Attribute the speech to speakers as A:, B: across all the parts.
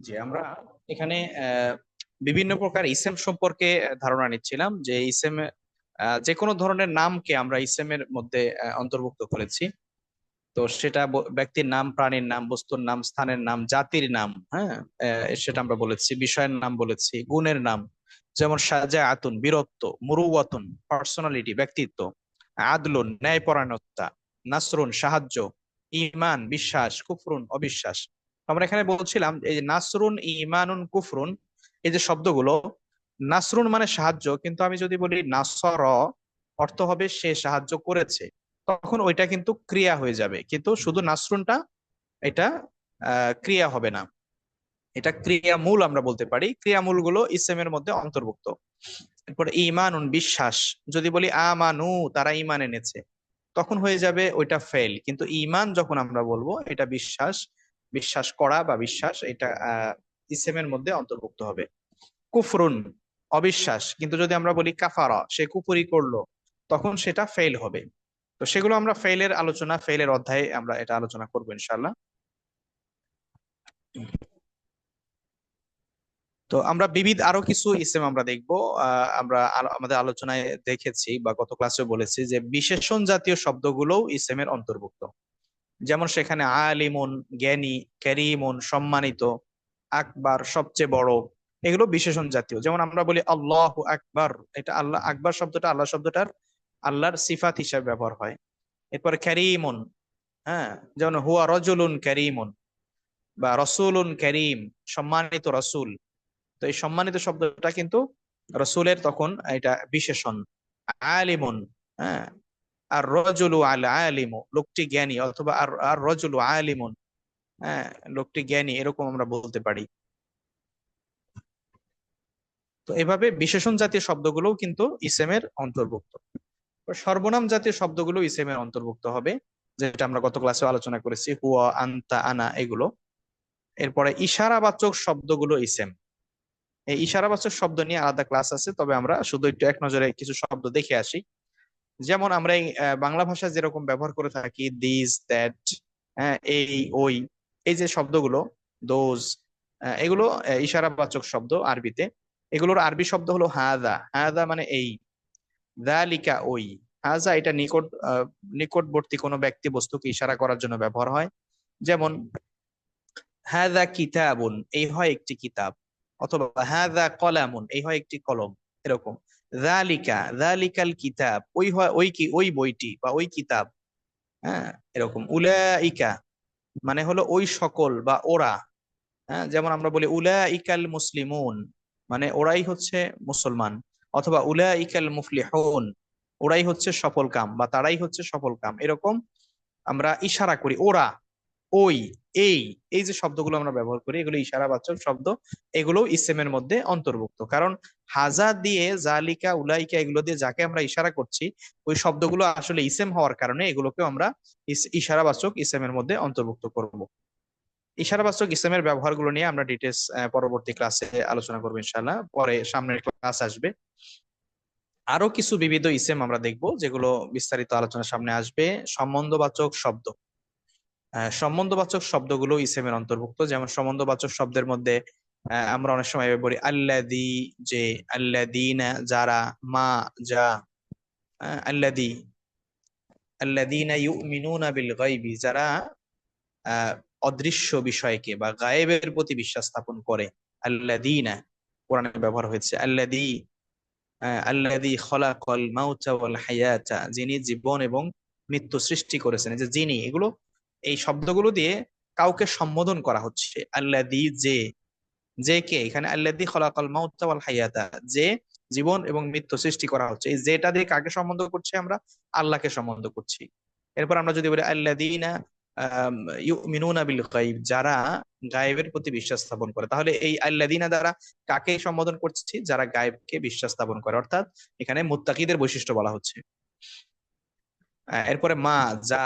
A: যে আমরা এখানে বিভিন্ন প্রকার ইসেম সম্পর্কে ধারণা নিচ্ছিলাম যে ইসেম যে কোনো ধরনের নামকে আমরা ইসেমের মধ্যে অন্তর্ভুক্ত করেছি। তো সেটা ব্যক্তির নাম, প্রাণীর নাম, বস্তুর নাম, স্থানের নাম, জাতির নাম হ্যাঁ সেটা আমরা বলেছি। বিষয়ের নাম বলেছি, গুণের নাম, যেমন সাজা আতুন বীরত্ব, মুরুওয়াতুন পার্সোনালিটি ব্যক্তিত্ব, আদলুন, ন্যায়পরায়ণতা নাসরুন, সাহায্য ইমান বিশ্বাস, কুফরুন, অবিশ্বাস। আমরা এখানে বলছিলাম এই নাসরুন ইমানুন কুফরুন, এই যে শব্দগুলো, নাসরুন মানে সাহায্য, কিন্তু আমি যদি বলি নাসর, অর্থ হবে সে সাহায্য করেছে, তখন ওইটা কিন্তু ক্রিয়া হয়ে যাবে। কিন্তু শুধু নাসরুনটা এটা ক্রিয়া হবে না। এটা ক্রিয়ামূল আমরা বলতে পারি। ক্রিয়ামূলগুলো ইসলামের মধ্যে অন্তর্ভুক্ত। এরপর ইমানুন বিশ্বাস, যদি বলি আমানু, তারা ইমান এনেছে। তখন হয়ে যাবে ওইটা ফেল কিন্তু ইমান যখন আমরা বলব, এটা বিশ্বাস বিশ্বাস করা বা বিশ্বাস, এটা, আহ ইসেমের মধ্যে অন্তর্ভুক্ত হবে। কুফরুন, অবিশ্বাস। কিন্তু যদি আমরা বলি কাফারা, সে কুপুরি করল, তখন সেটা ফেল হবে। তো সেগুলো আমরা ফেলের আলোচনা ফেলের অধ্যায়ে আমরা এটা আলোচনা করব ইনশাল্লাহ তো আমরা বিবিধ আরও কিছু ইসেম আমরা দেখব আমরা আমাদের আলোচনায় দেখেছি বা গত ক্লাসে বলেছি যে বিশেষণ জাতীয় শব্দগুলোও ইসেমের অন্তর্ভুক্ত। যেমন সেখানে আলিমুন, জ্ঞানী ক্যারিমুন সম্মানিত, আকবার, সবচেয়ে বড়, এগুলো বিশেষণ জাতীয়। যেমন আমরা বলি আল্লাহ আকবার, এটা আল্লাহ, আকবার শব্দটা আল্লাহ শব্দটার আল্লাহর সিফাত হিসাবে ব্যবহার হয়। এরপর ক্যারিমুন হ্যাঁ যেমন হুয়া রজুলুন ক্যারিমুন বা রসুলুন ক্যারিম সম্মানিত রসুল তো এই সম্মানিত শব্দটা কিন্তু রসুলের তখন এটা বিশেষণ। আলিমুন হ্যাঁ? আর রজুলু আল আলিমু, লোকটি জ্ঞানী অথবা আর আর রজুলু আলিমুন হ্যাঁ? লোকটি জ্ঞানী, এরকম আমরা বলতে পারি। তো এভাবে বিশেষণ জাতীয় শব্দগুলোও কিন্তু ইসেমের অন্তর্ভুক্ত। সর্বনাম জাতীয় শব্দগুলো ইসেমের অন্তর্ভুক্ত হবে, যেটা আমরা গত ক্লাসে আলোচনা করেছি, হুয়া, আন্তা, আনা, এগুলো। এরপরে ইশারাবাচক শব্দগুলো ইসেম। এই ইশারাবাচক শব্দ নিয়ে আলাদা ক্লাস আছে, তবে আমরা শুধু একটু এক নজরে কিছু শব্দ দেখে আসি। যেমন আমরা বাংলা ভাষা যেরকম ব্যবহার করে থাকি দিস দ্যাট এই, ওই, এই যে শব্দগুলো দোজ এগুলো ইশারাবাচক শব্দ আরবিতে। এগুলোর আরবি শব্দ হলো হাদা। হাদা মানে এই, দালিকা ওই। হাজা এটা নিকট নিকটবর্তী কোনো ব্যক্তি বস্তুকে ইশারা করার জন্য ব্যবহার হয়। যেমন, হাদা কিতাবুন, এই হয় একটি কিতাব। অথবা হাদা কলামুন, এই হয় একটি কলম, এরকম। জালিকা জালিকাল কিতাব, ওই হয়, ওই কি, ওই বইটি বা ওই কিতাব হ্যাঁ এরকম। উলাইকা মানে হলো ওই সকল বা ওরা হ্যাঁ যেমন আমরা বলি উলাইকাল মুসলিমুন মানে ওরাই হচ্ছে মুসলমান, অথবা উলাইকাল মুফলিহুন, ওরাই হচ্ছে সফল কাম বা তারাই হচ্ছে সফল কাম, এরকম আমরা ইশারা করি, ওরা। ওই, এই এই যে শব্দগুলো আমরা ব্যবহার করি, এগুলো ইশারাবাচক শব্দ, এগুলো ইসেমের মধ্যে অন্তর্ভুক্ত। কারণ হাজা দিয়ে জালিকা, উলাইকা, এগুলো দিয়ে যাকে আমরা ইশারা করছি, ওই শব্দগুলো আসলে ইসেম হওয়ার কারণে এগুলোকে আমরা ইশারাবাচক ইসেমের মধ্যে অন্তর্ভুক্ত করব। ইশারাবাচক ইসেমের ব্যবহারগুলো নিয়ে আমরা ডিটেলস পরবর্তী ক্লাসে আলোচনা করব ইনশাল্লাহ পরে সামনের ক্লাস আসবে। আরও কিছু বিবিধ ইসেম আমরা দেখব, যেগুলো বিস্তারিত আলোচনার সামনে আসবে। সম্বন্ধবাচক শব্দ। সম্বন্ধবাচক শব্দগুলো ইসেমের অন্তর্ভুক্ত। যেমন সম্বন্ধবাচক শব্দের মধ্যে আমরা অনেক সময় বলি, আল্লাদি যে, আল্লাদিনা যারা, মা যা আল্লাদি, আল্লাদিনা ইউমিনুনা বিল গায়বি, যারা অদৃশ্য বিষয়কে বা গায়েবের প্রতি বিশ্বাস স্থাপন করে। আল্লাদিনা, কোরআনে ব্যবহার হয়েছে, আল্লাদি আল্লাদি খলাকল মাউতা ওয়াল হায়াতা, যিনি জীবন এবং মৃত্যু সৃষ্টি করেছেন। যে যিনি, এগুলো এই শব্দগুলো দিয়ে কাউকে সম্বোধন করা হচ্ছে। আল্লাদি যে যে কে? এখানে আল্লাদি খলাকাল মাউতা ওয়াল হায়াতা। যে জীবন এবং মৃত্যু সৃষ্টি করা হচ্ছে। এই যেটা দিয়ে কাকে সম্বন্ধ করছি আমরা? আল্লাহকে সম্বন্ধ করছি। এরপর আমরা যদি বলি আল্লাদিনা ইউমিনুনা বিল গায়ব, যারা গায়েবের প্রতি বিশ্বাস স্থাপন করে। তাহলে এই আল্লাদিনা দ্বারা কাকে সম্বোধন করছি? যারা গায়েবকে বিশ্বাস স্থাপন করে। অর্থাৎ এখানে মুত্তাকিদের বৈশিষ্ট্য বলা হচ্ছে। এরপরে মা, যা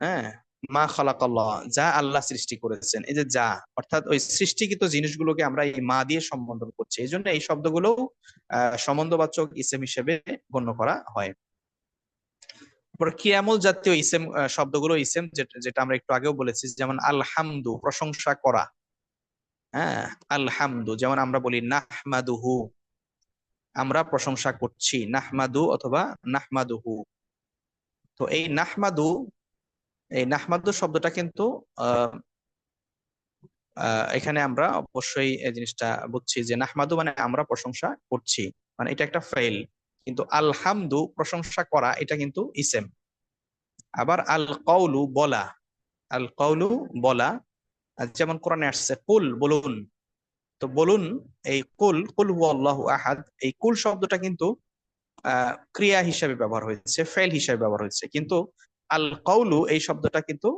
A: হ্যাঁ? মা খালাকাল্লাহ, যা আল্লাহ সৃষ্টি করেছেন, এই যে যা, অর্থাৎ ওই সৃষ্টিকৃত জিনিসগুলোকে আমরা এই মা দিয়ে সম্বোধন করছি, এই জন্য এই শব্দগুলো সম্বন্ধবাচক ইসেম হিসেবে গণ্য করা হয়। কিয়ামুল জাতীয় ইসেম শব্দগুলো ইসেম যেটা আমরা একটু আগেও বলেছি, যেমন আলহামদু, প্রশংসা করা। হ্যাঁ আলহামদু, যেমন আমরা বলি নাহমাদুহু, আমরা প্রশংসা করছি, নাহমাদু অথবা নাহমাদুহু। তো এই নাহমাদু এই নাহমাদু শব্দটা কিন্তু এখানে আমরা অবশ্যই এই জিনিসটা বুঝছি যে নাহমাদু মানে আমরা প্রশংসা করছি। মানে এটা একটা ফেল কিন্তু আলহামদু প্রশংসা করা এটা কিন্তু ইসেম। আবার আল কৌলু বলা। আল কৌলু বলা যেমন কোরআনে আসছে, কুল বলুন। তো বলুন, এই কুল কুল আল্লাহ আহাদ, এই কুল শব্দটা কিন্তু ক্রিয়া হিসাবে ব্যবহার হয়েছে ফেল হিসাবে ব্যবহার হয়েছে। কিন্তু আল কৌলু এই শব্দটা কিন্তু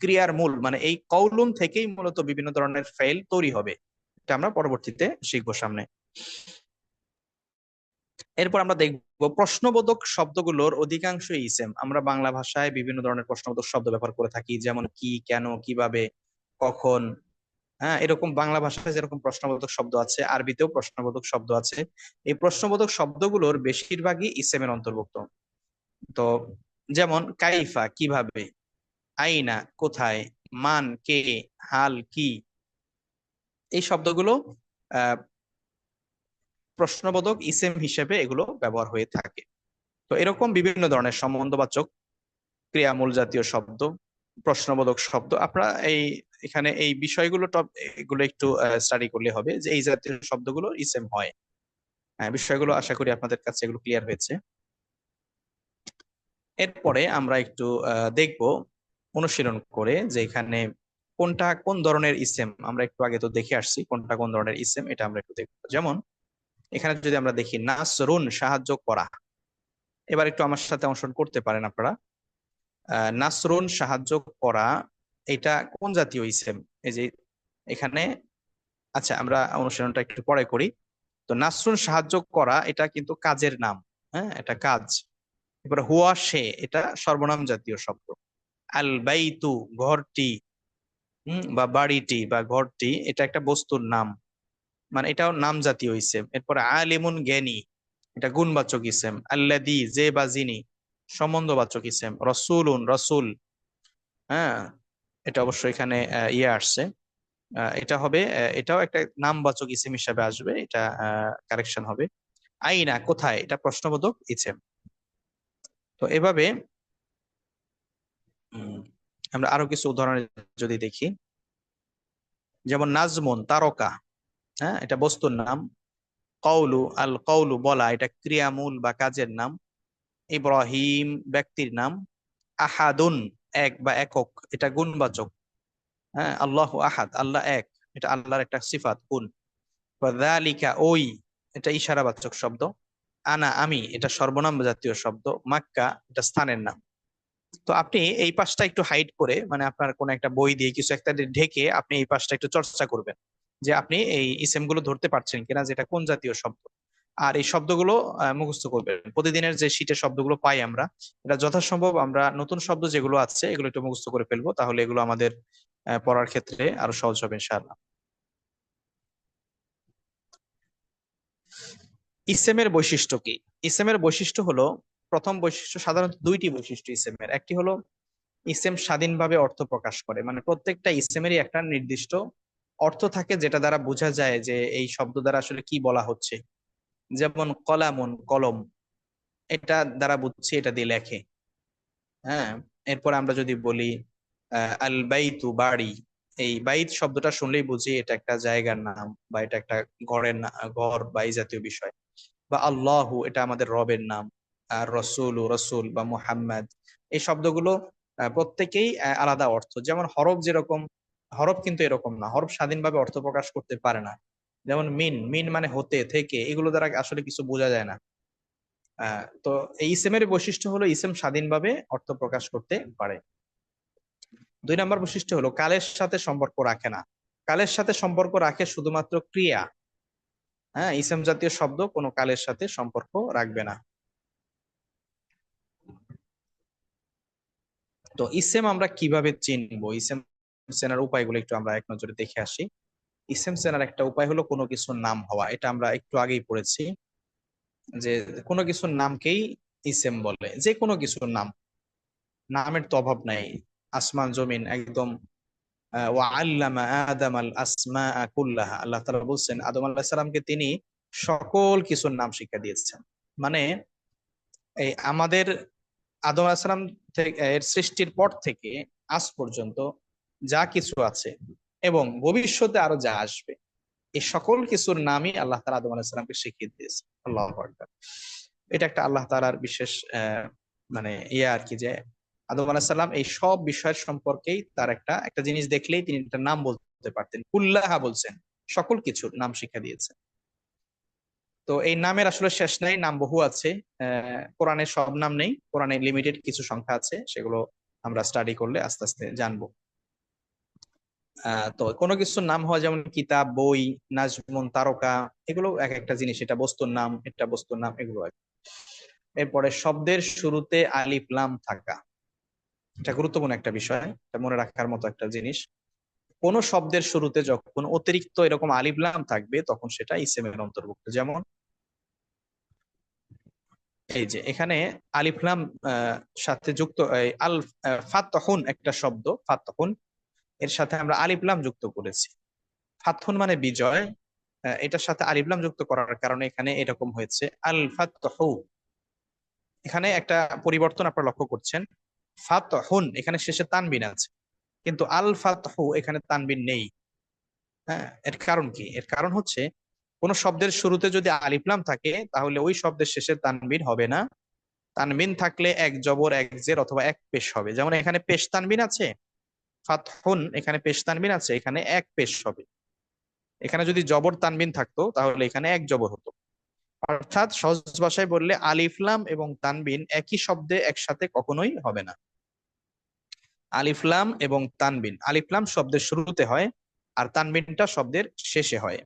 A: ক্রিয়ার মূল মানে এই কৌলুন থেকেই মূলত বিভিন্ন ধরনের ফেল তৈরি হবে। এটা আমরা পরবর্তীতে শিখব সামনে। এরপর আমরা দেখব প্রশ্নবোধক শব্দগুলোর অধিকাংশই ইসেম আমরা বাংলা ভাষায় বিভিন্ন ধরনের প্রশ্নবোধক শব্দ ব্যবহার করে থাকি, যেমন কি, কেন, কীভাবে, কখন হ্যাঁ এরকম বাংলা ভাষায় যেরকম প্রশ্নবোধক শব্দ আছে, আরবিতেও প্রশ্নবোধক শব্দ আছে। এই প্রশ্নবোধক শব্দগুলোর বেশিরভাগই ইসেমের অন্তর্ভুক্ত। তো যেমন কাইফা, কীভাবে? আইনা, কোথায়? মান, কে? হাল, কি? এই শব্দগুলো প্রশ্নবোধক ইসেম হিসেবে এগুলো ব্যবহার হয়ে থাকে। তো এরকম বিভিন্ন ধরনের সম্বন্ধবাচক ক্রিয়ামূল জাতীয় শব্দ, প্রশ্নবোধক শব্দ, আপনারা এই, এখানে এই বিষয়গুলো টপ, এগুলো একটু স্টাডি করলে হবে যে এই জাতীয় শব্দগুলো ইসেম হয়। হ্যাঁ বিষয়গুলো আশা করি আপনাদের কাছে এগুলো ক্লিয়ার হয়েছে। এরপরে আমরা একটু দেখব অনুশীলন করে যে এখানে কোনটা, কোন ধরনের ইসেম আমরা একটু আগে তো দেখে আসছি কোনটা, কোন ধরনের ইসেম এটা আমরা একটু দেখব। যেমন, এখানে যদি আমরা দেখি নাস নাসরুন সাহায্য করা। এবার একটু আমার সাথে অংশগ্রহণ করতে পারেন আপনারা। নাসরুন সাহায্য করা, এটা কোন জাতীয় ইসেম এই যে এখানে আচ্ছা আমরা অনুশীলনটা একটু পরে করি। তো নাসরুন সাহায্য করা, এটা কিন্তু কাজের নাম হ্যাঁ এটা কাজ। এবার হুয়া সে, এটা সর্বনাম জাতীয় শব্দ। আল বাইতু, ঘরটি বা বাড়িটি, বা ঘরটি, এটা একটা বস্তুর নাম। মানে এটাও নাম জাতীয় ইসেম। এরপরে আলিমুন জ্ঞানী, এটা গুণবাচক ইসেম। আল্লাদি যে বা যিনি, সম্বন্ধবাচক ইসেম। রসুলুন, রসুল হ্যাঁ এটা অবশ্য এখানে ইয়ে আসছে। এটা হবে এটাও একটা নামবাচক ইসেম হিসাবে আসবে। এটা কারেকশন হবে। আইনা, কোথায়? এটা প্রশ্নবোধক ইসেম। তো এভাবে আমরা আরও কিছু উদাহরণ যদি দেখি। যেমন নাজমুন তারকা হ্যাঁ এটা বস্তুর নাম। কৌলু আল কৌলু বলা এটা ক্রিয়ামূল বা কাজের নাম। ইব্রাহিম ব্যক্তির নাম। আহাদুন এক বা একক এটা গুণবাচক। হ্যাঁ আল্লাহ আহাদ আল্লাহ এক এটা আল্লাহর একটা সিফাত গুণ। ওই এটা ইশারাবাচক শব্দ। আনা, আমি, এটা সর্বনাম জাতীয় শব্দ, মাক্কা, এটা স্থানের নাম। তো আপনি এই পাশটা একটু হাইড করে মানে আপনার কোন একটা বই দিয়ে কিছু একটা ঢেকে আপনি এই পাশটা একটু চর্চা করবেন, যে আপনি এই ইসেমগুলো ধরতে পারছেন কিনা, যেটা কোন জাতীয় শব্দ। আর এই শব্দগুলো মুখস্থ করবেন। প্রতিদিনের যে শীতের শব্দগুলো পাই আমরা, এটা যথাসম্ভব আমরা নতুন শব্দ যেগুলো আছে, এগুলো একটু মুখস্থ করে ফেলব, তাহলে এগুলো আমাদের পড়ার ক্ষেত্রে আরও সহজ হবে, ইনশাআল্লাহ। ইসেমের বৈশিষ্ট্য কি? ইসেমের বৈশিষ্ট্য হলো, প্রথম বৈশিষ্ট্য সাধারণত দুইটি বৈশিষ্ট্য ইসেমের। একটি হলো, ইসেম স্বাধীনভাবে অর্থ প্রকাশ করে। মানে প্রত্যেকটা ইসেমেরই একটা নির্দিষ্ট অর্থ থাকে, যেটা দ্বারা বোঝা যায় যে এই শব্দ দ্বারা আসলে কি বলা হচ্ছে। যেমন কলামন, কলম। এটা দ্বারা বুঝছি, এটা দিয়ে লেখে। হ্যাঁ? এরপর আমরা যদি বলি আল বাইতু বাড়ি। এই বাইত শব্দটা শুনলেই বুঝি এটা একটা জায়গার নাম বা এটা একটা ঘরের ঘর বা এই জাতীয় বিষয়। বা আল্লাহু, এটা আমাদের রবের নাম, আর রসুল রসুল বা মুহাম্মদ, এই শব্দগুলো প্রত্যেকেই আলাদা অর্থ। যেমন হরফ যেরকম, হরফ কিন্তু এরকম না। হরফ স্বাধীনভাবে অর্থ প্রকাশ করতে পারে না। যেমন মিন মিন মানে হতে, থেকে, এগুলো দ্বারা আসলে কিছু বোঝা যায় না। তো এই ইসেমের বৈশিষ্ট্য হলো ইসেম স্বাধীনভাবে অর্থ প্রকাশ করতে পারে। দুই নম্বর বৈশিষ্ট্য হলো, কালের সাথে সম্পর্ক রাখে না। কালের সাথে সম্পর্ক রাখে শুধুমাত্র ক্রিয়া। হ্যাঁ ইসেম জাতীয় শব্দ কোনো কালের সাথে সম্পর্ক রাখবে না। তো ইসেম আমরা কীভাবে চিনবো? ইসেম চেনার উপায়গুলো একটু আমরা এক নজরে দেখে আসি। ইসেম চেনার একটা উপায় হলো কোনো কিছুর নাম হওয়া। এটা আমরা একটু আগেই পড়েছি যে কোনো কিছুর নামকেই ইসেম বলে। যে কোনো কিছুর নাম। নামের তো অভাব নাই। আসমান, জমিন একদম আল্লাহ তাআলা বলছেন, আদম আলাইহিস সালামকে তিনি সকল কিছুর নাম শিক্ষা দিয়েছেন। মানে এই আমাদের আদম আলাইহিস সালাম থেকে এর সৃষ্টির পর থেকে আজ পর্যন্ত যা কিছু আছে এবং ভবিষ্যতে আরও যা আসবে, এই সকল কিছুর নামই আল্লাহ তাআলা আদম আলাইহিস সালামকে শিখিয়ে দিয়েছে আল্লাহু এটা একটা আল্লাহ তাআলার বিশেষ মানে ইয়ে আর কি যে আদম আলাইহিস সালাম এই সব বিষয়ের সম্পর্কেই তার একটা একটা জিনিস দেখলেই তিনি একটা নাম বলতে পারতেন। কুল্লাহা বলছেন সকল কিছুর নাম শিক্ষা দিয়েছেন। তো এই নামের আসলে শেষ নাই নাম বহু আছে আহ, কোরআনে সব নাম নেই কোরআনে লিমিটেড কিছু সংখ্যা আছে সেগুলো আমরা স্টাডি করলে আস্তে আস্তে জানব। তো কোনো কিছুর নাম হওয়া যেমন কিতাব বই নাজমুন তারকা এগুলো এক একটা জিনিস এটা বস্তুর নাম এটা বস্তুর নাম এগুলো। এরপরে শব্দের শুরুতে আলিফ লাম থাকা। এটা গুরুত্বপূর্ণ একটা বিষয় মনে রাখার মতো একটা জিনিস। কোন শব্দের শুরুতে যখন অতিরিক্ত এরকম আলিফ লাম থাকবে তখন সেটা ইসেমের অন্তর্ভুক্ত। যেমন এই যে এখানে আলিফ লাম আহ, সাথে যুক্ত আল ফাতহুন একটা শব্দ ফাতহুন। এর সাথে আমরা আলিফ লাম যুক্ত করেছি। ফাতহুন মানে বিজয় এটার সাথে আলিফ লাম যুক্ত করার কারণে এখানে এরকম হয়েছে। আল ফাতহু এখানে একটা পরিবর্তন আপনারা লক্ষ্য করছেন। ফাতহুন, এখানে শেষে তানবিন আছে। কিন্তু আল ফাতহু এখানে তানবিন নেই। হ্যাঁ এর কারণ কি? এর কারণ হচ্ছে, কোন শব্দের শুরুতে যদি আলিফ লাম থাকে, তাহলে ওই শব্দের শেষে তানবিন হবে না। তানবিন থাকলে এক জবর, এক জের অথবা এক পেশ হবে। যেমন এখানে পেশ তানবিন আছে, ফাতহুন, এখানে পেশ তানবিন আছে, এখানে এক পেশ হবে। এখানে যদি জবর তানবিন থাকতো, তাহলে এখানে এক জবর হতো। অর্থাৎ সহজ ভাষায় বললে আলিফলাম এবং তানবিন একই শব্দে একসাথে কখনোই হবে না। আলিফলাম এবং তানবিন। আলিফলাম শব্দের শুরুতে হয় আর তানবিনটা শব্দের শেষে হয়।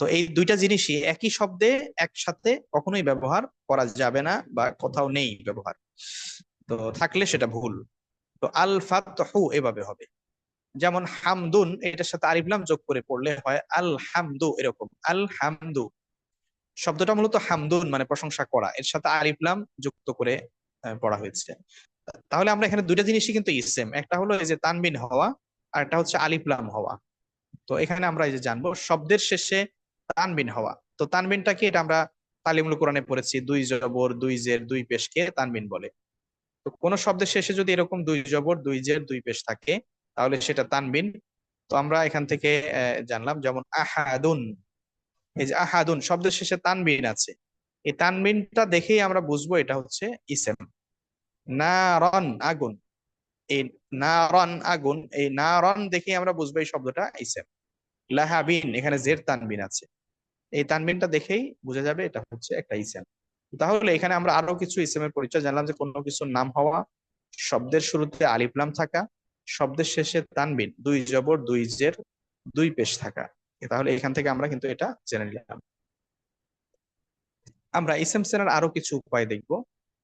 A: তো এই দুইটা জিনিসই একই শব্দে একসাথে কখনোই ব্যবহার করা যাবে না বা কোথাও নেই ব্যবহার। তো থাকলে সেটা ভুল। তো আল ফাতহু এভাবে হবে। যেমন হামদুন, এটার সাথে আলিফলাম যোগ করে পড়লে হয় আল হামদু এরকম। আল হামদু শব্দটা মূলত হামদুন মানে প্রশংসা করা। এর সাথে আলিফলাম যুক্ত করে পড়া হয়েছে। তাহলে আমরা এখানে দুইটা জিনিসই কিন্তু ইসেম একটা হলো এই যে তানবিন হওয়া, আর একটা হচ্ছে আলিফলাম হওয়া। তো এখানে আমরা এই যে জানব, শব্দের শেষে তানবিন হওয়া। তো তানবিনটা কি? এটা আমরা তালিমুল কোরআনে পড়েছি, দুই জবর, দুই জের, দুই পেশকে তানবিন বলে। তো কোন শব্দের শেষে যদি এরকম দুই জবর, দুই জের, দুই পেশ থাকে, তাহলে সেটা তানবিন। তো আমরা এখান থেকে জানলাম, যেমন আহাদুন। এই যে আহাদুন শব্দের শেষে তানবিন আছে। এই তানবিনটা দেখেই আমরা বুঝব এটা হচ্ছে ইসেম। নারন আগুন। এই নারন আগুন, এই নারন দেখেই আমরা বুঝব এই শব্দটা ইসেম। লাহাবিন, এখানে জের তানবিন আছে। এই তানবিনটা দেখেই বোঝা যাবে এটা হচ্ছে একটা ইসেম। তাহলে এখানে আমরা আরও কিছু ইসেমের পরিচয় জানলাম যে কোনো কিছুর নাম হওয়া, শব্দের শুরুতে আলিফলাম থাকা, শব্দের শেষে তানবিন, দুই জবর, দুই জের, দুই পেশ থাকা। তাহলে এখান থেকে আমরা কিন্তু এটা জেনে নিলাম। আমরা ইসেম চেনার আরও কিছু উপায় দেখব,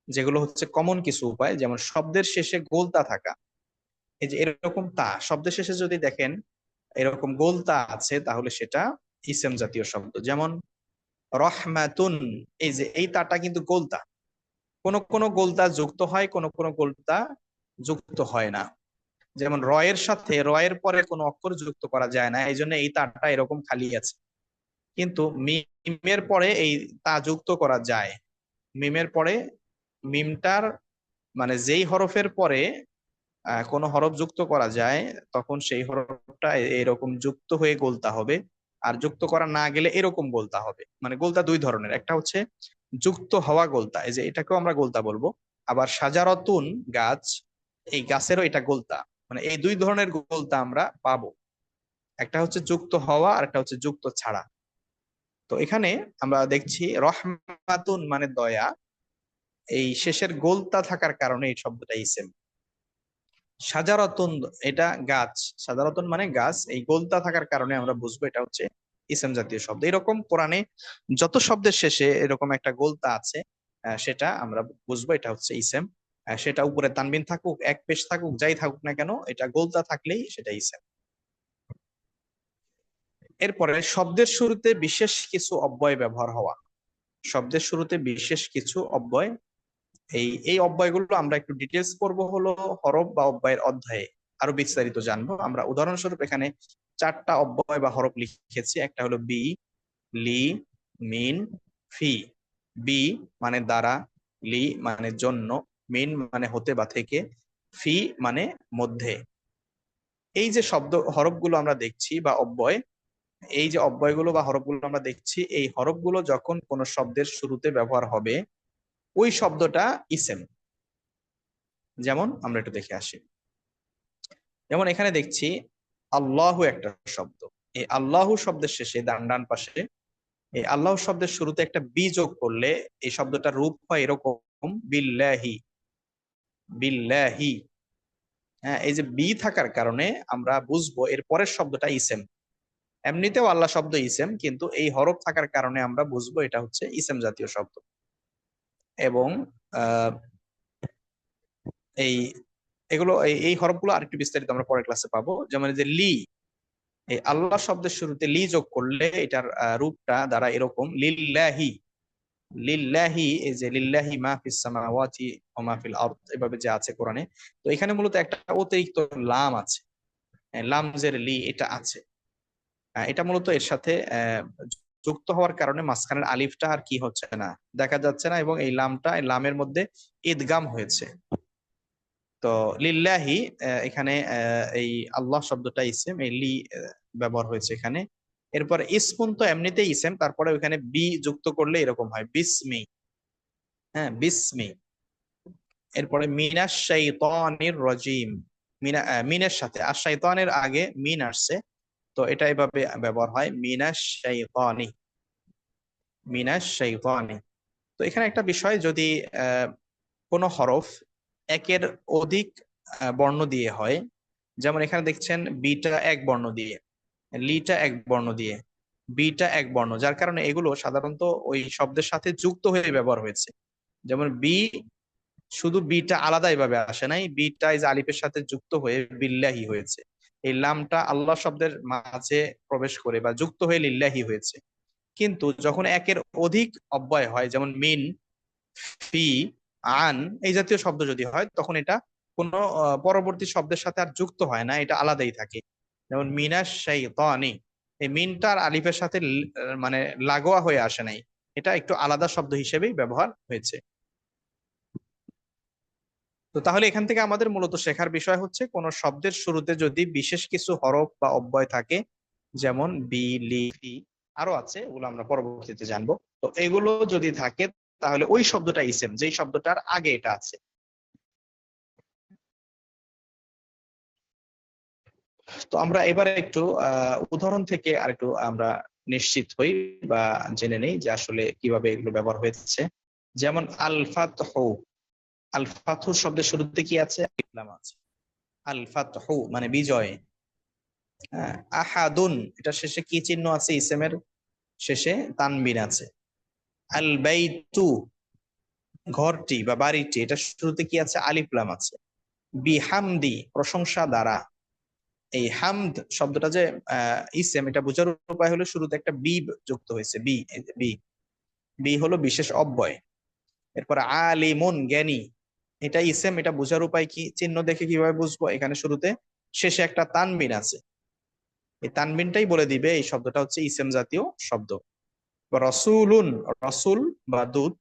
A: যেগুলো হচ্ছে কমন কিছু উপায়, যেমন শব্দের শেষে গোলতা থাকা। এই যে এরকম তা, শব্দের শেষে যদি দেখেন এরকম গোলতা আছে, তাহলে সেটা ইসেম জাতীয় শব্দ। যেমন রহমাতুন, এই যে এই তাটা কিন্তু গোলতা। কোন কোন গোলতা যুক্ত হয়, কোন কোন গোলতা যুক্ত হয় না। যেমন রয়ের সাথে রয়ের পরে কোনো অক্ষর যুক্ত করা যায় না এই জন্য এই তারটা এরকম খালি আছে। কিন্তু মিমের পরে এই তা যুক্ত করা যায়। মিমের পরে মিমটার মানে যেই হরফের পরে কোনো হরফ যুক্ত করা যায়, তখন সেই হরফটা এরকম যুক্ত হয়ে গোলতা হবে। আর যুক্ত করা না গেলে এরকম গোলতা হবে। মানে গোলতা দুই ধরনের। একটা হচ্ছে যুক্ত হওয়া গোলতা, এই যে এটাকেও আমরা গোলতা বলব। আবার সাজারতুন গাছ, এই গাছেরও এটা গোলতা। মানে এই দুই ধরনের গোলতা আমরা পাবো। একটা হচ্ছে যুক্ত হওয়া আর একটা হচ্ছে যুক্ত ছাড়া। তো এখানে আমরা দেখছি রহমাতুন মানে দয়া। এই শেষের গোলতা থাকার কারণে এই শব্দটা ইসেম। সাজারতন এটা গাছ। সাজারতুন মানে গাছ। এই গোলতা থাকার কারণে আমরা বুঝব এটা হচ্ছে ইসেম জাতীয় শব্দ। এরকম কোরআনে যত শব্দের শেষে এরকম একটা গোলতা আছে সেটা আমরা বুঝব এটা হচ্ছে ইসেম। সেটা উপরে তানবিন থাকুক, এক পেশ থাকুক, যাই থাকুক না কেন, এটা গোলতা থাকলেই সেটা ইসেম এরপরে শব্দের শুরুতে বিশেষ কিছু অব্যয় ব্যবহার হওয়া। শব্দের শুরুতে বিশেষ কিছু অব্যয়। এই এই অব্যয়গুলো আমরা একটু ডিটেলস করব হলো হরফ বা অব্যয়ের অধ্যায়ে। আরও বিস্তারিত জানব। আমরা উদাহরণস্বরূপ এখানে চারটা অব্যয় বা হরফ লিখেছি। একটা হলো বি, লি, মিন, ফি। বি মানে দ্বারা, লি মানে জন্য মিন মানে হতে বা থেকে ফি মানে মধ্যে। এই যে শব্দ, হরফগুলো আমরা দেখছি বা অব্যয়, এই যে অব্যয়গুলো বা হরফগুলো আমরা দেখছি, এই হরফগুলো যখন কোন শব্দের শুরুতে ব্যবহার হবে, ওই শব্দটা ইসেম যেমন আমরা একটু দেখে আসি। যেমন এখানে দেখছি, আল্লাহু একটা শব্দ। এই আল্লাহু শব্দের শেষে ডান ডান পাশে, এই আল্লাহ শব্দের শুরুতে একটা বি যোগ করলে এই শব্দটা রূপ হয় এরকম, বিল্লাহি। বিল্লাহি। হ্যাঁ এই যে বি থাকার কারণে আমরা বুঝব এর পরের শব্দটা ইসেম। এমনিতেও আল্লাহ শব্দ ইসেম, কিন্তু এই হরফ থাকার কারণে আমরা বুঝব এটা হচ্ছে ইসেম জাতীয় শব্দ। এবং এই, এগুলো, এই হরফগুলো আরেকটু বিস্তারিত আমরা পরের ক্লাসে পাবো। যেমন যে লি, এই আল্লাহ শব্দের শুরুতে লি যোগ করলে এটার রূপটা দ্বারা এরকম, লিল্লাহি। লিল্লাহি, এই যে লিল্লাহি মা ফিস সামাওয়াতি ওয়া মা ফিল আরদ, এভাবে যে আছে কোরআনে। তো এখানে মূলত একটা অতিরিক্ত লাম আছে। লামজের লি এটা আছে। এটা মূলত এর সাথে যুক্ত হওয়ার কারণে মাঝখানের আলিফটা আর কি হচ্ছে না, দেখা যাচ্ছে না এবং এই লামটা, এই লামের মধ্যে ঈদগাম হয়েছে। তো লিল্লাহি এখানে এই আল্লাহ শব্দটা ইসেম, এই লি ব্যবহার হয়েছে এখানে। এরপর ইসমুন তো এমনিতেই ইসেম, তারপরে ওখানে বি যুক্ত করলে এরকম হয়, বিসমি। হ্যাঁ বিসমি। এরপরে মিনাস শাইতানির রাজিম। মিনা মিনের সাথে। আর শাইতানের আগে মিন আসছে, তো এটা এভাবে ব্যবহার হয় মিনাস শাইতানি। মিনাস শাইতানি। তো এখানে একটা বিষয়, যদি কোনো হরফ একের অধিক বর্ণ দিয়ে হয়, যেমন এখানে দেখছেন বিটা এক বর্ণ দিয়ে লিটা এক বর্ণ দিয়ে বিটা এক বর্ণ, যার কারণে এগুলো সাধারণত ওই শব্দের সাথে যুক্ত হয়ে ব্যবহার হয়েছে। যেমন বি শুধু বিটা আলাদা এভাবে আসে নাই বিটা ইজ আলিফের সাথে যুক্ত হয়ে বিল্লাহি হয়েছে। এই লামটা আল্লাহ শব্দের মাঝে প্রবেশ করে বা যুক্ত হয়ে লিল্লাহি হয়েছে। কিন্তু যখন একের অধিক অব্যয় হয়, যেমন মিন, ফি, আন, এই জাতীয় শব্দ যদি হয়, তখন এটা কোনো পরবর্তী শব্দের সাথে আর যুক্ত হয় না, এটা আলাদাই থাকে। যেমন মিনাস শাইতানি, এই মিনটার আলিফের সাথে মানে লাগোয়া হয়ে আসে নাই। এটা একটু আলাদা শব্দ হিসেবেই ব্যবহার হয়েছে। তো তাহলে এখান থেকে আমাদের মূলত শেখার বিষয় হচ্ছে, কোন শব্দের শুরুতে যদি বিশেষ কিছু হরফ বা অব্যয় থাকে, যেমন বি, লি আরও আছে, ওগুলো আমরা পরবর্তীতে জানব। তো এগুলো যদি থাকে, তাহলে ওই শব্দটা ইসেম যেই শব্দটার আগে এটা আছে। তো আমরা এবারে একটু উদাহরণ থেকে আর একটু আমরা নিশ্চিত হই বা জেনে নেই যে আসলে কীভাবে এগুলো ব্যবহার হয়েছে। যেমন আলফাত হৌ আলফাত শব্দের শুরুতে কি আছে? আছে। আলফাত হৌ মানে বিজয়। হ্যাঁ, আহাদুন এটা শেষে কি চিহ্ন আছে? ইসেমের শেষে তানবিন আছে। আল বাইতু ঘরটি বা বাড়িটি এটা শুরুতে কি আছে? আলিফলাম আছে। বিহামদি প্রশংসা দ্বারা। এই হামদ শব্দটা যে ইসেম এটা বোঝার উপায় হলো শুরুতে একটা বি যুক্ত হয়েছে, বি বি। বি হলো বিশেষ অব্যয়। এরপর আলিমুন, জ্ঞানী। এটা ইসেম এটা বোঝার উপায় কি? চিহ্ন দেখে কীভাবে বুঝব? এখানে শুরুতে শেষে একটা তানবিন আছে। এই তানবিনটাই বলে দিবে, এই শব্দটা হচ্ছে ইসেম জাতীয় শব্দ। রসুলুন, রসুল বা দুধ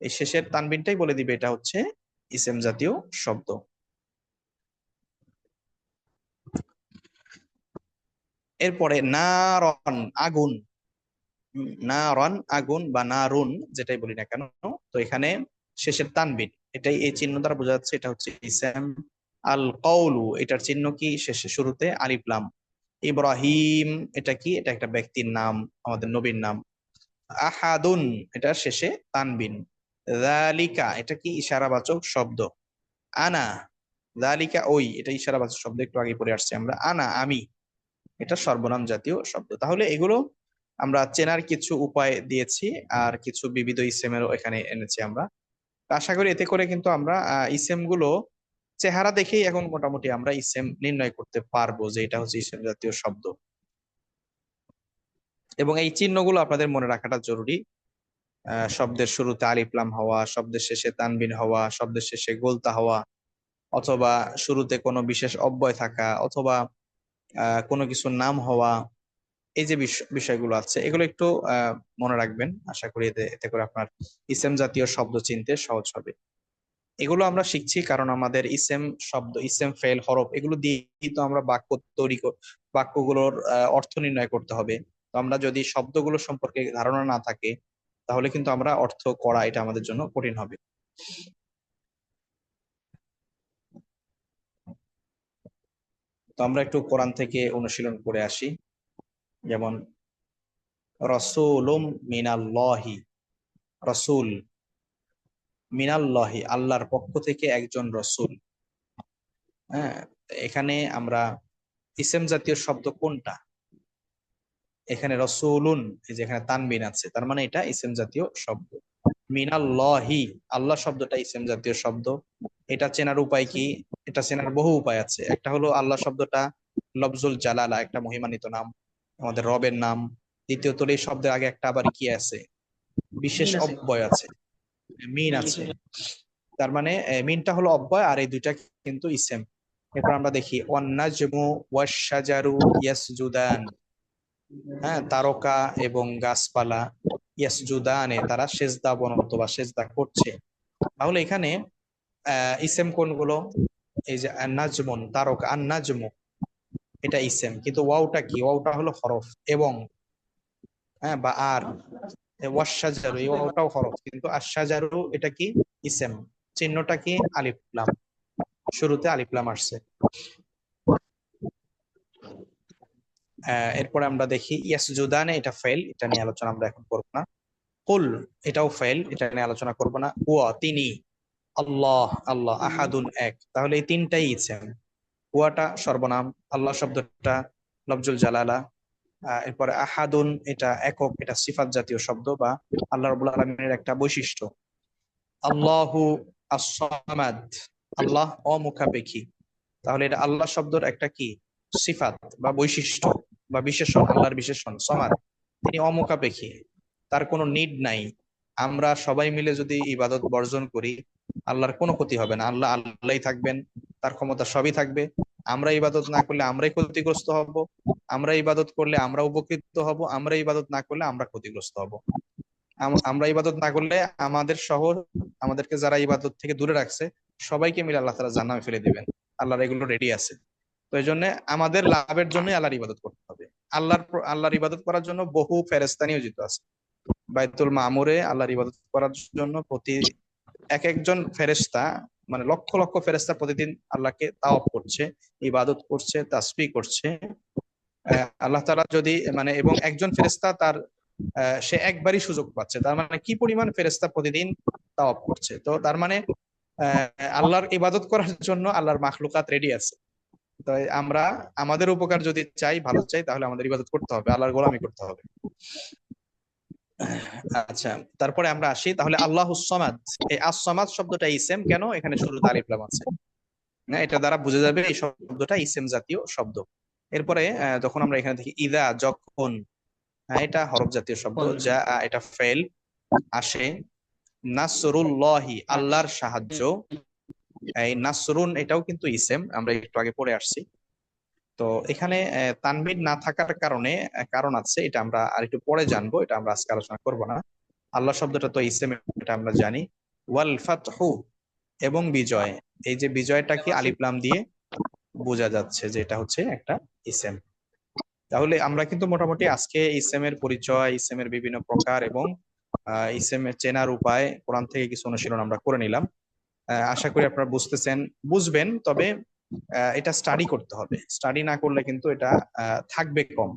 A: এই শেষের তানবিনটাই বলে দিবে, এটা হচ্ছে ইসেম জাতীয় শব্দ। এরপরে নারন, আগুন। নারন, আগুন বা নারুন যেটাই বলি না কেন, তো এখানে শেষের তানবিন, এটাই এই চিহ্ন দ্বারা বোঝা যাচ্ছে, এটা হচ্ছে ইসেম আল কৌলু এটার চিহ্ন কি? শেষে, শুরুতে আলিফলাম ইব্রাহিম, এটা কি? এটা একটা ব্যক্তির নাম, আমাদের নবীর নাম। আহাদুন, এটা শেষে তানবিন। দালিকা এটা কি? ইশারাবাচক শব্দ। আনা দালিকা ওই, এটা ইশারাবাচক শব্দ, একটু আগে পড়ে আসছে আমরা। আনা, আমি। এটা সর্বনাম জাতীয় শব্দ। তাহলে এগুলো আমরা চেনার কিছু উপায় দিয়েছি আর কিছু বিবিধ ইসেমেরও এখানে এনেছি আমরা। আশা করি এতে করে কিন্তু আমরা ইসেমগুলো চেহারা দেখেই এখন মোটামুটি আমরা ইসেম নির্ণয় করতে পারব যে এটা হচ্ছে ইসেম জাতীয় শব্দ। এবং এই চিহ্নগুলো আপনাদের মনে রাখাটা জরুরি। শব্দের শুরুতে আলিফলাম হওয়া, শব্দের শেষে তানবিন হওয়া, শব্দের শেষে গোলতা হওয়া, অথবা শুরুতে কোনো বিশেষ অব্যয় থাকা, অথবা কোনো কিছুর নাম হওয়া, এই যে বিষয়গুলো আছে, এগুলো একটু মনে রাখবেন। আশা করি এতে করে আপনার ইসেম জাতীয় শব্দ চিনতে সহজ হবে। এগুলো আমরা শিখছি কারণ আমাদের ইসেম শব্দ ইসেম ফেল, হরফ, এগুলো দিয়ে তো আমরা বাক্য তৈরি বাক্যগুলোর অর্থ নির্ণয় করতে হবে। তো আমরা যদি শব্দগুলো সম্পর্কে ধারণা না থাকে, তাহলে কিন্তু আমরা অর্থ করা এটা আমাদের জন্য কঠিন হবে। তো আমরা একটু কোরআন থেকে অনুশীলন করে আসি। যেমন, রসুলুম মিনাল্লাহি রসুল মিনাল্লাহি আল্লাহর পক্ষ থেকে একজন রসুল। হ্যাঁ এখানে আমরা ইসেম জাতীয় শব্দ কোনটা? এখানে রসুলুন, এই যে এখানে তানবিন আছে, তার মানে এটা ইসেম জাতীয় শব্দ। মিনাল্লাহি আল্লাহ শব্দটা ইসেম জাতীয় শব্দ। এটা চেনার উপায় কি? এটা চেনার বহু উপায় আছে। একটা হলো আল্লাহ শব্দটা লফজুল জালালা একটা মহিমানিত নাম। আমাদের রবের নাম। দ্বিতীয়ত এই শব্দের আগে একটা আবার কি আছে? বিশেষ অব্যয় আছে। মিন আছে। তার মানে মিনটা হলো অব্যয় আর এই দুইটা কিন্তু ইসেম এরপর আমরা দেখি অন্নাজমু ওয়াশাজারু ইয়াসজুদান। হ্যাঁ তারকা এবং গাছপালা ইয়াসজুদানে তারা সেজদা বনত বা সেজদা করছে। তাহলে এখানে ইসেম কোনগুলো? এই যে নাজমুন তারকা, আন্নাজমু। এটা ইসেম, কিন্তু ওয়াওটা কি? ওয়াওটা হলো হরফ এবং হ্যাঁ বা আর। ওয়াশাজারু, এই ওয়াওটাও হরফ, কিন্তু আশাজারু এটা কি? ইসেম। চিহ্নটা কি? আলিফলাম শুরুতে আলিফলাম আসছে। এরপরে আমরা দেখি, ইয়াস জুদানে এটা ফেল এটা নিয়ে আলোচনা আমরা এখন করব না। কুল, এটাও ফেল এটা নিয়ে আলোচনা করব না। হুয়া, তিনি, আল্লাহ আল্লাহ, আহাদুন এক। তাহলে এই তিনটাই ইসেম হুয়াটা সর্বনাম, আল্লাহ শব্দটা লফজুল জালালা। এরপরে আহাদুন, এটা একক, এটা সিফাত জাতীয় শব্দ বা আল্লাহ রবুল আলমিনের একটা বৈশিষ্ট্য। আল্লাহু আসামাদ আল্লাহ অমুখাপেক্ষী। তাহলে এটা আল্লাহ শব্দের একটা কি? সিফাত বা বৈশিষ্ট্য। বা বিশেষণ আল্লাহর বিশেষণ সমাদ, তিনি অমুখাপেক্ষী, তার কোনো নিড নাই। আমরা সবাই মিলে যদি ইবাদত বর্জন করি, আল্লাহর কোনো ক্ষতি হবে না। আল্লাহ আল্লাহ থাকবেন, তার ক্ষমতা সবই থাকবে। আমরা ইবাদত না করলে আমরাই ক্ষতিগ্রস্ত হব, আমরা ইবাদত করলে আমরা উপকৃত হব, আমরা ইবাদত না করলে আমরা ক্ষতিগ্রস্ত হব। আমরা ইবাদত না করলে আমাদের শহর, আমাদেরকে যারা ইবাদত থেকে দূরে রাখছে, সবাইকে মিলে আল্লাহ তারা জান্নামে ফেলে দিবেন। আল্লাহর এগুলো রেডি আছে। তো এই জন্য আমাদের লাভের জন্যই আল্লাহর ইবাদত করতে আল্লাহর আল্লাহর ইবাদত করার জন্য বহু ফেরেস্তা নিয়োজিত আছে। বাইতুল মামুরে আল্লাহর ইবাদত করার জন্য প্রতি এক একজন ফেরেস্তা মানে লক্ষ লক্ষ ফেরেস্তা প্রতিদিন আল্লাহকে তাওয়াব করছে, ইবাদত করছে তাসবি করছে। আল্লাহ তালা যদি মানে এবং একজন ফেরেস্তা তার সে একবারই সুযোগ পাচ্ছে। তার মানে কি পরিমাণ ফেরেস্তা প্রতিদিন তাওয়াব করছে? তো তার মানে আল্লাহর ইবাদত করার জন্য আল্লাহর মাখলুকাত রেডি আছে। তো আমরা আমাদের উপকার যদি চাই ভালো চাই তাহলে আমাদের ইবাদত করতে হবে আল্লাহর গোলামি করতে হবে। আচ্ছা তারপরে আমরা আসি তাহলে আল্লাহ সমাদ এই আসমাদ শব্দটা ইসেম কেন? এখানে শুরুতে আলিফলাম আছে। হ্যাঁ, এটা দ্বারা বুঝে যাবে এই শব্দটা ইসেম জাতীয় শব্দ। এরপরে যখন আমরা এখানে দেখি ইদা যখন হ্যাঁ, এটা হরফ জাতীয় শব্দ যা এটা ফেল আসে নাসরুল্লাহি আল্লাহর সাহায্য এই নাসরুন এটাও কিন্তু ইসেম আমরা একটু আগে পড়ে আসছি। তো এখানে তানবিন না থাকার কারণে কারণ আছে, এটা আমরা আর একটু পরে জানব, এটা আমরা আজকে আলোচনা করব না। আল্লাহ শব্দটা তো ইসেম এটা আমরা জানি। ওয়াল ফাতহু এবং বিজয়, এই যে বিজয়টা কি আলিফলাম দিয়ে বোঝা যাচ্ছে যে এটা হচ্ছে একটা ইসেম তাহলে আমরা কিন্তু মোটামুটি আজকে ইসেমের পরিচয় ইসেমের বিভিন্ন প্রকার এবং ইসেমের চেনার উপায়, কোরআন থেকে কিছু অনুশীলন আমরা করে নিলাম। আশা করি আপনারা বুঝতেছেন, বুঝবেন, তবে এটা স্টাডি করতে হবে। স্টাডি না করলে কিন্তু এটা থাকবে কম।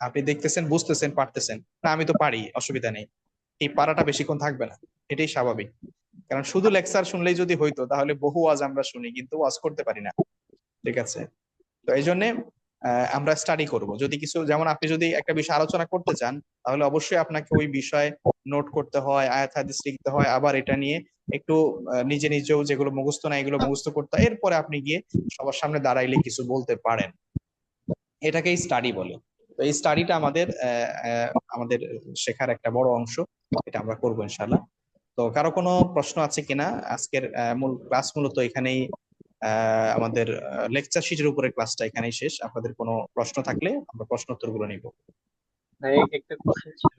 A: আপনি দেখতেছেন, বুঝতেছেন, পারতেছেন। না, আমি তো পারি, অসুবিধা নেই। এই পারাটা বেশিক্ষণ থাকবে না। এটাই স্বাভাবিক। কারণ শুধু লেকচার শুনলেই যদি হইতো, তাহলে বহু ওয়াজ আমরা শুনি, কিন্তু ওয়াজ করতে পারি না। ঠিক আছে? তো এই জন্য আমরা স্টাডি করব। যদি কিছু, যেমন আপনি যদি একটা বিষয় আলোচনা করতে চান, তাহলে অবশ্যই আপনাকে ওই বিষয়ে নোট করতে হয়, আয়াত হাদিস লিখতে হয়, আবার এটা নিয়ে একটু নিজে নিজেও যেগুলো মুখস্থ না এগুলো মুখস্থ করতে হয়। এরপরে আপনি গিয়ে সবার সামনে দাঁড়াইলে কিছু বলতে পারেন। এটাকেই স্টাডি বলে। তো এই স্টাডিটা আমাদের আমাদের শেখার একটা বড় অংশ। এটা আমরা করব ইনশাল্লাহ তো কারও কোনো প্রশ্ন আছে কিনা? আজকের মূল ক্লাস মূলত এখানেই আমাদের লেকচার শিটের উপরে ক্লাসটা এখানেই শেষ। আপনাদের কোনো প্রশ্ন থাকলে আমরা প্রশ্ন উত্তরগুলো নিব
B: একটা ছিল।